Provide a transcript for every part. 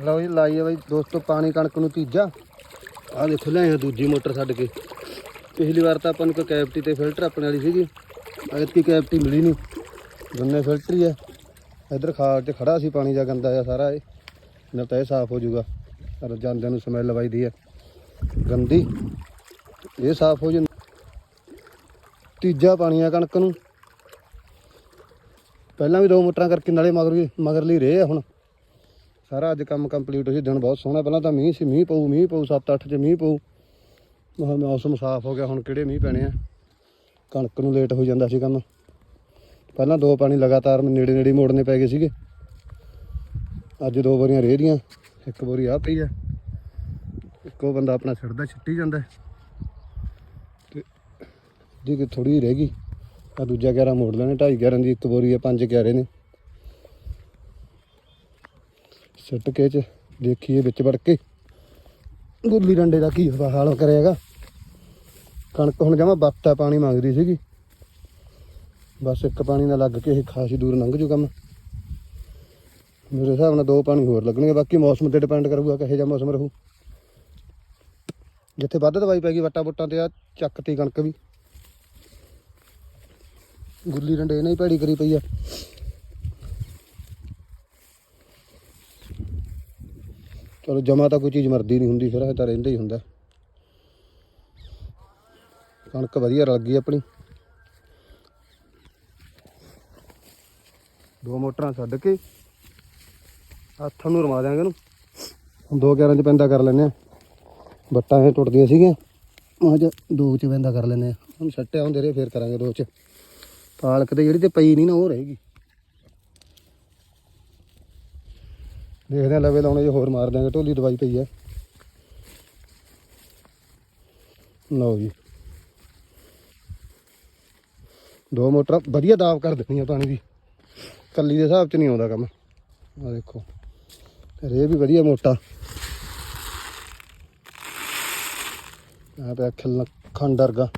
ਲਓ ਜੀ ਲਾਈਏ ਬਾਈ, ਦੋਸਤੋ, ਪਾਣੀ ਕਣਕ ਨੂੰ ਤੀਜਾ। ਆਹ ਦੇਖੋ ਲਿਆਏ ਦੂਜੀ ਮੋਟਰ ਛੱਡ ਕੇ। ਪਿਛਲੀ ਵਾਰ ਤਾਂ ਆਪਾਂ ਨੂੰ ਕੋਈ ਕੈਪਟੀ ਤੇ ਫਿਲਟਰ ਆਪਣੇ ਵਾਲੀ ਸੀਗੀ। ਐਤਕੀ ਕੈਪਟੀ ਮਿਲੀ ਨਹੀਂ ਗੰਨੇ ਫਿਲਟਰ ਹੀ ਹੈ ਇਧਰ ਖਾਲ 'ਚ ਖੜਾ ਸੀ ਪਾਣੀ ਦਾ ਗੰਦਾ ਆ ਸਾਰਾ ਇਹ। ਨਾ ਤਾਂ ਇਹ ਸਾਫ਼ ਹੋ ਜਾਊਗਾ। ਪਰ ਜਾਂਦਿਆਂ ਨੂੰ ਸਮੈਲ ਵੱਜਦੀ ਹੈ ਗੰਦੀ। ਇਹ ਸਾਫ਼ ਹੋ ਜਾਂਦਾ। ਤੀਜਾ ਪਾਣੀ ਆ ਕਣਕ ਨੂੰ। ਪਹਿਲਾਂ ਵੀ ਦੋ ਮੋਟਰਾਂ ਕਰਕੇ ਨਾਲੇ ਮਗਰ ਮਗਰ ਲਈ ਰਹੇ ਆ ਹੁਣ। ਸਾਰਾ ਅੱਜ ਕੰਮ ਕੰਪਲੀਟ ਹੋ ਜੀ ਦਿਨ ਬਹੁਤ ਸੋਹਣਾ, ਪਹਿਲਾਂ ਤਾਂ ਮੀਂਹ ਸੀ, ਮੀਂਹ ਪਊ ਮੀਂਹ ਪਊ 7-8 ਚ ਮੀਂਹ ਪਊ। ਮਹਾ ਮੌਸਮ ਸਾਫ਼ ਹੋ ਗਿਆ, ਹੁਣ ਕਿਹੜੇ ਮੀਂਹ ਪੈਣੇ ਆ? ਕਣਕ ਨੂੰ ਲੇਟ ਹੋ ਜਾਂਦਾ ਸੀ ਕੰਮ। ਪਹਿਲਾਂ ਦੋ ਪਾਣੀ ਲਗਾਤਾਰ ਨੇੜੇ ਨੇੜੇ ਮੋੜਨੇ ਪੈ ਗਏ ਸੀਗੇ। ਅੱਜ ਦੋ ਵਾਰੀਆਂ ਰੇਹ ਦੀਆਂ ਇੱਕ ਬੋਰੀ ਆ ਪਈ ਆ। ਇੱਕੋ ਬੰਦਾ ਆਪਣਾ ਛੱਡਦਾ, ਛਿੱਟੀ ਜਾਂਦਾ। ਤੇ ਜੇ ਕਿ ਥੋੜੀ ਰਹਿ ਗਈ। ਆ ਦੂਜਾ ਗਿਆਰਾ ਮੋੜ ਲੈਣੇ, ਢਾਈ ਗਿਆਰਾਂ ਦੀ ਇੱਕ ਬੋਰੀ ਆ, ਪੰਜ ਗਿਆਰੇ ਨੇ। ਸਿੱਟ ਕੇ ਚ, ਦੇਖੀਏ ਵਿੱਚ ਵੜ ਕੇ। ਗੁੱਲੀ ਡੰਡੇ ਦਾ ਕੀ ਹਾਲ ਕਰਿਆਗਾ। ਕਣਕ ਹੁਣ ਜਮਾ ਬੱਤਾ ਪਾਣੀ ਮੰਗਦੀ ਸੀਗੀ। ਬਸ ਇੱਕ ਪਾਣੀ ਨਾਲ ਲੱਗ ਕੇ ਇਹ ਖਾਸੀ ਦੂਰ ਲੰਘ ਜੂ ਕੰਮ। ਮੇਰੇ ਹਿਸਾਬ ਨਾਲ ਦੋ ਪਾਣੀ ਹੋਰ ਲੱਗਣਗੇ, ਬਾਕੀ ਮੌਸਮ ਤੇ ਡਿਪੈਂਡ ਕਰੂਗਾ ਕਿਹੋ ਜਿਹਾ ਮੌਸਮ ਰਹੂ। ਜਿੱਥੇ ਵੱਧ ਦਵਾਈ ਪੈ ਗਈ, ਵੱਟਾ ਬੁੱਟਾਂ ਤੇ ਆ, ਚੱਕਤੀ ਕਣਕ ਵੀ। ਗੁੱਲੀ ਡੰਡੇ ਨਹੀਂ ਭੈੜੀ ਕਰੀ ਪਈ ਆ। ਚਲੋ ਜਮਾ ਤਾਂ ਕੋਈ ਚੀਜ਼ ਮਰਦੀ ਨਹੀਂ ਹੁੰਦੀ, ਫਿਰ ਇਹ ਤਾਂ ਰਹਿੰਦਾ ਹੀ ਹੁੰਦਾ। ਕਣਕ ਵਧੀਆ ਰਲ ਗਈ ਆਪਣੀ। ਦੋ ਮੋਟਰਾਂ ਛੱਡ ਕੇ ਹੱਥਾਂ ਨੂੰ ਰਮਾ ਦਿਆਂਗੇ ਇਹਨੂੰ ਹੁਣ ਦੋ ਗਿਆਰਾਂ ਚ ਪੈਂਦਾ ਕਰ ਲੈਨੇ ਆ। ਬੱਟਾਂ ਇਹ ਟੁੱਟਦੀਆਂ ਸੀਗੀਆਂ। ਮੈਂ ਅੱਜ ਦੋ ਚ ਪੈਂਦਾ ਕਰ ਲੈਨੇ ਆ। ਹੁਣ ਛੱਟਿਆ ਹੁੰਦੇ ਰਹੇ, ਫੇਰ ਕਰਾਂਗੇ ਦੋ ਚ। ਪਾਲਕ ਤੇ ਜਿਹੜੀ ਤੇ ਪਈ ਨਹੀਂ ਨਾ, ਉਹ ਰਹੇਗੀ। ਦੇਖਦੇ ਆ ਲਵੇ ਲਾਉਣੇ ਜੇ ਹੋਰ ਮਾਰ ਦਿਆਂਗੇ। ਢੋਲੀ ਦਵਾਈ ਪਈ ਆ ਲਓ ਜੀ। ਦੋ ਮੋਟਰਾਂ, ਵਧੀਆ ਦਾਬ ਕਰ ਦਿੱਤੀਆਂ ਪਾਣੀ ਦੀ। ਕੱਲੀ ਦੇ ਹਿਸਾਬ ਚ ਨਹੀਂ ਆਉਂਦਾ ਕੰਮ। ਆ ਦੇਖੋ। ਰੇ ਵੀ ਵਧੀਆ ਮੋਟਾ। ਆ ਪਿਆ ਖਿਲ ਖੰਡਰਗਾ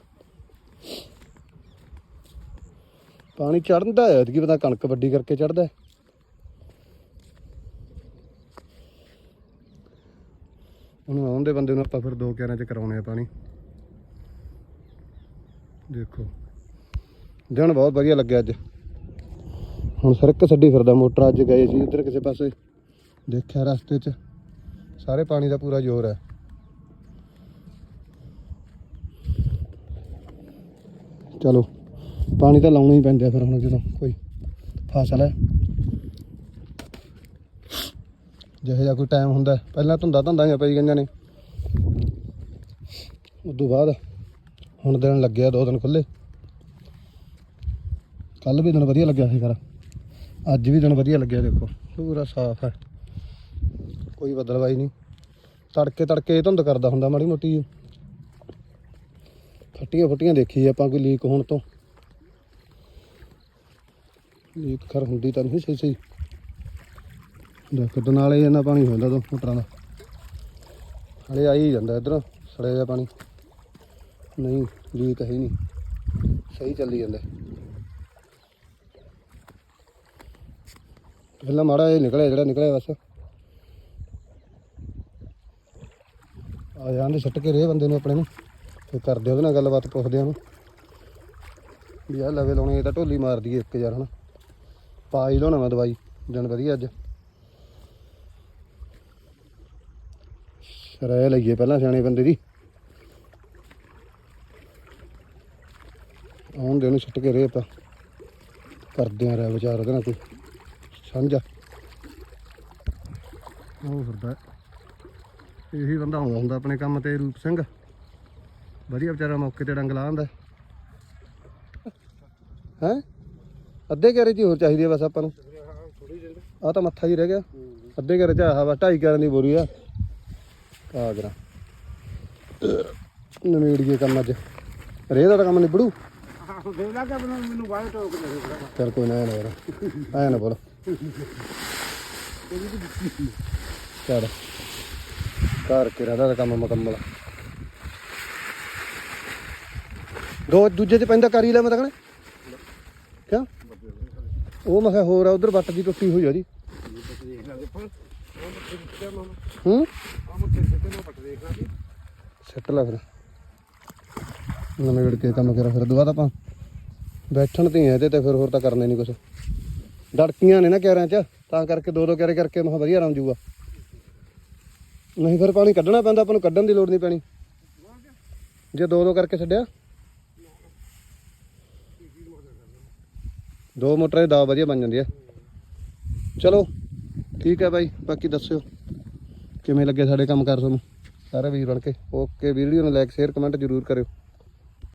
ਪਾਣੀ ਚੜਦਾ ਹੈ ਕਿ ਪਤਾ ਕਣਕ ਵੱਡੀ ਕਰਕੇ ਚੜਦਾ ਉਹਨੂੰ ਆਉਣ ਦੇ ਬੰਦੇ ਨੂੰ ਆਪਾਂ ਫਿਰ ਦੋ ਕਿਆਰਾਂ ਚ ਕਰਾਉਣੇ ਆ ਪਾਣੀ। ਦੇਖੋ। ਦਿਨ ਬਹੁਤ ਵਧੀਆ ਲੱਗਿਆ ਅੱਜ। ਹੁਣ ਸੜਕ ਛੱਡੀ ਫਿਰਦਾ ਮੋਟਰ, ਅੱਜ ਗਏ ਸੀ ਉਧਰ ਕਿਸੇ ਪਾਸੇ। ਦੇਖਿਆ ਰਸਤੇ 'ਚ। ਸਾਰੇ ਪਾਣੀ ਦਾ ਪੂਰਾ ਜ਼ੋਰ ਹੈ। ਚਲੋ, ਪਾਣੀ ਤਾਂ ਲਾਉਣਾ ਹੀ ਪੈਂਦਾ ਫਿਰ ਹੁਣ ਜਦੋਂ ਕੋਈ ਫਸਲ ਹੈ। ਜਿਹੋ ਜਿਹਾ ਕੋਈ ਟਾਈਮ ਹੁੰਦਾ ਪਹਿਲਾਂ ਧੁੰਦਾ ਧੁੰਦਾਂ ਪਈ ਗਈਆਂ ਨੇ। ਉਦੋਂ ਬਾਅਦ ਹੁਣ ਦਿਨ ਲੱਗਿਆ, ਦੋ ਦਿਨ ਖੁੱਲੇ ਕੱਲ ਵੀ ਦਿਨ ਵਧੀਆ ਲੱਗਿਆ ਸੀ ਖਰਾ। ਅੱਜ ਵੀ ਦਿਨ ਵਧੀਆ ਲੱਗਿਆ ਦੇਖੋ। ਪੂਰਾ ਸਾਫ਼ ਹੈ। ਕੋਈ ਬਦਲਵਾਈ ਨਹੀਂ। ਤੜਕੇ ਤੜਕੇ ਧੁੰਦ ਕਰਦਾ ਹੁੰਦਾ ਮਾੜੀ ਮੋਟੀ। ਜਿਹੀ। ਫੱਟੀਆਂ ਫੱਟੀਆਂ ਦੇਖੀ ਆਪਾਂ ਕੋਈ ਲੀਕ ਹੋਣ ਤੋਂ। ਲੀਕ ਖਰ ਹੁੰਦੀ ਤਾਂ ਨਹੀਂ ਸਹੀ ਸਹੀ। ਦੇਖੋ ਨਾਲੇ ਇਹਨਾਂ ਪਾਣੀ ਹੁੰਦਾ ਤੋਂ ਮੋਟਰਾਂ ਦਾ। ਹਲੇ ਆਈ ਜਾਂਦਾ ਇਧਰ, ਸੜਿਆ ਜਿਹਾ ਪਾਣੀ। ਨਹੀਂ ਲੀਕ ਹੈ ਨਹੀਂ। ਸਹੀ ਚੱਲੀ ਜਾਂਦਾ। ਪਹਿਲਾਂ ਮਾੜਾ ਇਹ ਨਿਕਲਿਆ, ਜਿਹੜਾ ਨਿਕਲਿਆ ਬਸ। ਆ ਜਾਂਦੇ, ਸੁੱਟ ਕੇ ਰੇ ਬੰਦੇ ਨੂੰ ਆਪਣੇ ਨੂੰ। ਤੇ ਕਰਦੇ ਉਹਦੇ ਨਾਲ ਗੱਲਬਾਤ, ਪੁੱਛਦੇ ਉਹਨੂੰ। ਵੀ ਆ ਲਵੇ ਲਾਉਣੇ ਇਹ ਤਾਂ ਢੋਲੀ ਮਾਰਦੀ ਏ ਇੱਕ ਯਾਰ, ਹਨਾ। ਪਾ ਹੀ ਲਾਉਣਾ ਮੈਂ ਦਵਾਈ, ਦਿਨ ਵਧੀਆ ਅੱਜ। ਰਹਿ ਲਈਏ ਪਹਿਲਾਂ ਸਿਆਣੇ ਬੰਦੇ ਦੀ। ਆਉਣ ਦੇ ਨੂੰ ਸੁੱਟ ਕੇ ਰੇ ਆਪਾਂ। ਕਰਦੇ ਆ ਰਹਿ ਵਿਚਾਰ ਉਹਦੇ ਨਾਲ ਕੋਈ। ਸਾਂਝਾ ਉਹ ਫਿਰਦਾ। ਇਹੀ ਬੰਦਾ ਆਉਂਦਾ ਹੁੰਦਾ ਆਪਣੇ ਕੰਮ ਤੇ, ਰੂਪ ਸਿੰਘ। ਵਧੀਆ ਵਿਚਾਰਾ ਮੌਕੇ ਤੇ ਡੰਗ ਲਾ ਆਂਦਾ ਹੈ? ਅੱਧੇ ਘਰੇ ਦੀ ਹੋਰ ਚਾਹੀਦੀ ਆ ਬਸ ਆਪਾਂ ਨੂੰ। ਆ ਤਾਂ ਮੱਥਾ ਹੀ ਰਹਿ ਗਿਆ। ਅੱਧੇ ਘਰੇ ਚ ਆਹ ਵਾ, ਢਾਈ ਕਰਨ ਦੀ ਬੋਰੀ ਆ। ਕਾਗਰਾ ਨਵੇੜੀਏ ਕੰਮ ਅੱਜ। ਰੇਹ ਦਾ ਤਾਂ ਕੰਮ ਨਿਬੜੂ? ਲਾ ਕਿ ਮੈਨੂੰ ਵਾਹ ਟੋਕ ਦੇ ਚੱਲ ਕੋਈ ਨਾ ਐ ਨਾ ਯਾਰ ਐ ਨਾ ਬੋਲ। ਚੱਲ। ਕਰ ਕੇ ਰਹਾ ਦਾ ਕੰਮ ਮੁਕੰਮਲ। ਦੋ ਦੂਜੇ ਤੇ ਪੈਂਦਾ ਕਰ ਹੀ ਲੈ ਮੈਂ ਤਾਂ ਕਹਣਾ ਕਿਆ? ਉਹ ਮੈਂ ਕਿਹਾ ਹੋਰ ਆ ਉਧਰ ਵੱਟ ਦੀ ਟੁੱਟੀ ਹੋਈ ਆ ਦੇਖ ਮਾਮਾ ਹੂੰ? ਆ ਮੁੱਠੇ ਫਿਰ। ਨਵੇਂ ਵਿੜ ਕੇ ਕੰਮ ਕਰਾ ਫਿਰ ਦੁਬਾਰਾ ਆਪਾਂ ਬੈਠਣ ਤੇ ਹੀ ਆ, ਇਹਦੇ ਤੇ ਫਿਰ ਹੋਰ ਤਾਂ ਕਰਨਾ ਨਹੀਂ ਕੁਛ। ਡੜਕੀਆਂ ਨੇ ਨਾ ਕਿਆਰਿਆਂ ਚ, ਤਾਂ ਕਰਕੇ ਦੋ ਦੋ ਕਿਆਰੇ ਕਰਕੇ ਮਹਾ ਵਧੀਆ ਆਰਾਮ ਜੂਗਾ। ਨਹੀਂ ਫਿਰ ਪਾਣੀ ਕੱਢਣਾ ਪੈਂਦਾ, ਆਪਾਂ ਨੂੰ ਕੱਢਣ ਦੀ ਲੋੜ ਨਹੀਂ ਪੈਣੀ। ਜੇ ਦੋ ਦੋ ਕਰਕੇ ਛੱਡਿਆ। ਦੋ ਮੋਟਰਾਂ ਦੀ ਦਾ ਵਧੀਆ ਬਣ ਜਾਂਦੀ ਆ। ਚਲੋ। ਠੀਕ ਹੈ ਬਾਈ, ਬਾਕੀ ਦੱਸਿਓ। ਕਿਵੇਂ ਲੱਗੇ ਸਾਡੇ ਕੰਮ ਕਰ ਤੁਹਾਨੂੰ? ਸਾਰੇ ਵੀਰ ਬਣ ਕੇ। ਓਕੇ ਵੀਡੀਓ ਨੂੰ ਲਾਈਕ ਸ਼ੇਅਰ ਕਮੈਂਟ ਜ਼ਰੂਰ ਕਰਿਓ।